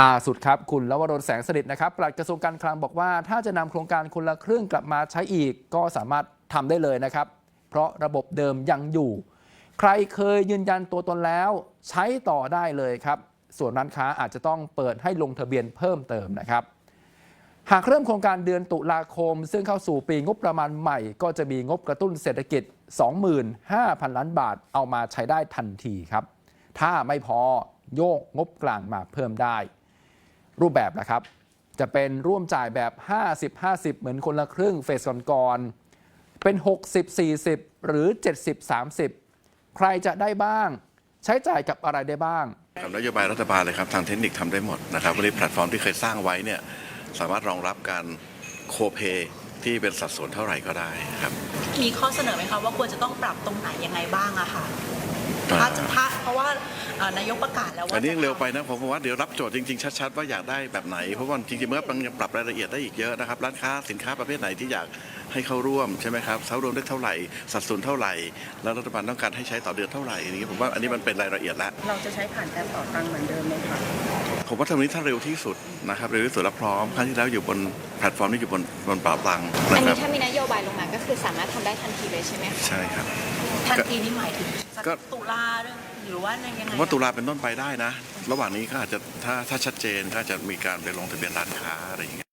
ล่าสุดครับ คุณลวรนแสงสนิทนะครับปลัดกระทรวงการคลังบอกว่า ถ้าจะนำโครงการคนละครึ่งกลับมาใช้อีกก็สามารถทำได้เลยนะครับ เพราะระบบเดิมยังอยู่ ใครเคยยืนยันตัวตนแล้วใช้ต่อได้เลยครับ ส่วนร้านค้าอาจจะต้องเปิดให้ลงทะเบียนเพิ่มเติมนะครับ หากเริ่มโครงการเดือนตุลาคม ซึ่งเข้าสู่ปีงบประมาณใหม่ ก็จะมีงบกระตุ้นเศรษฐกิจ 25,000 ล้านบาทเอามาใช้ได้ทันทีครับ ถ้าไม่พอโยกงบกลางมาเพิ่มได้ รูปแบบนะครับ จะเป็นร่วมจ่ายแบบ 50-50 เหมือนคนละครึ่งเฟสก่อนๆเป็น 60-40 หรือ 70-30 ใครจะได้บ้าง ใช้จ่ายกับอะไรได้บ้างตามนโยบายรัฐบาลเลยครับ ทางเทคนิคทำได้หมดนะครับวันนี้แพลตฟอร์มที่เคยสร้างไว้เนี่ยสามารถรองรับการโคเ a ที่เป็นสัดส่วนเท่าไหร่ก็ได้ครับ มีข้อเสนอไหมคะว่าควรจะต้องปรับตรงไหนยังไงบ้างอะค่ะถ้าจะถ้าเพราะว่าเอ่อนายกประกาศแล้วว่าอันนี้ยังจะเร็วไปนะผมว่าเดี๋ยวรับโจทย์จริงๆชัดๆว่าอยากได้แบบไหนเพราะว่าจริงๆเมื่อมันยังปรับรายละเอียดได้อีกเยอะนะครับร้านค้าสินค้าประเภทไหนที่อยาก ให้เข้าร่วมใช่ไหมครับเข้าร่วมได้เท่าไหร่สัดส่วนเท่าไหร่ แล้วรัฐบาลต้องการให้ใช้ต่อเดือนเท่าไหร่อย่างนี้ผมว่าอันนี้มันเป็นรายละเอียดแล้วเราจะใช้ผ่านการต่อตังค์เหมือนเดิมไหมคะผมว่าทำนี้ถ้าเร็วที่สุดนะครับเร็วที่สุดและพร้อมครั้งที่แล้วอยู่บนแพลตฟอร์มนี้อยู่บนบนเป่าตังค์อันะนครันี้บถ้ามีนโยบายลงมาก็คือสามารถทำได้ทันทีเลยใช่ไหมคะใช่ครับทันทีนี้หมายถึงสักก็ตุลาหรือว่าในยังไงผมว่าตุลาเป็นต้นไปได้นะ ระหว่างนี้ก็อาจจะถ้าถ้าชัดเจนก็อาจจะมีการไปลงทะเบียนร้านค้าอะไรอย่างเงี้ย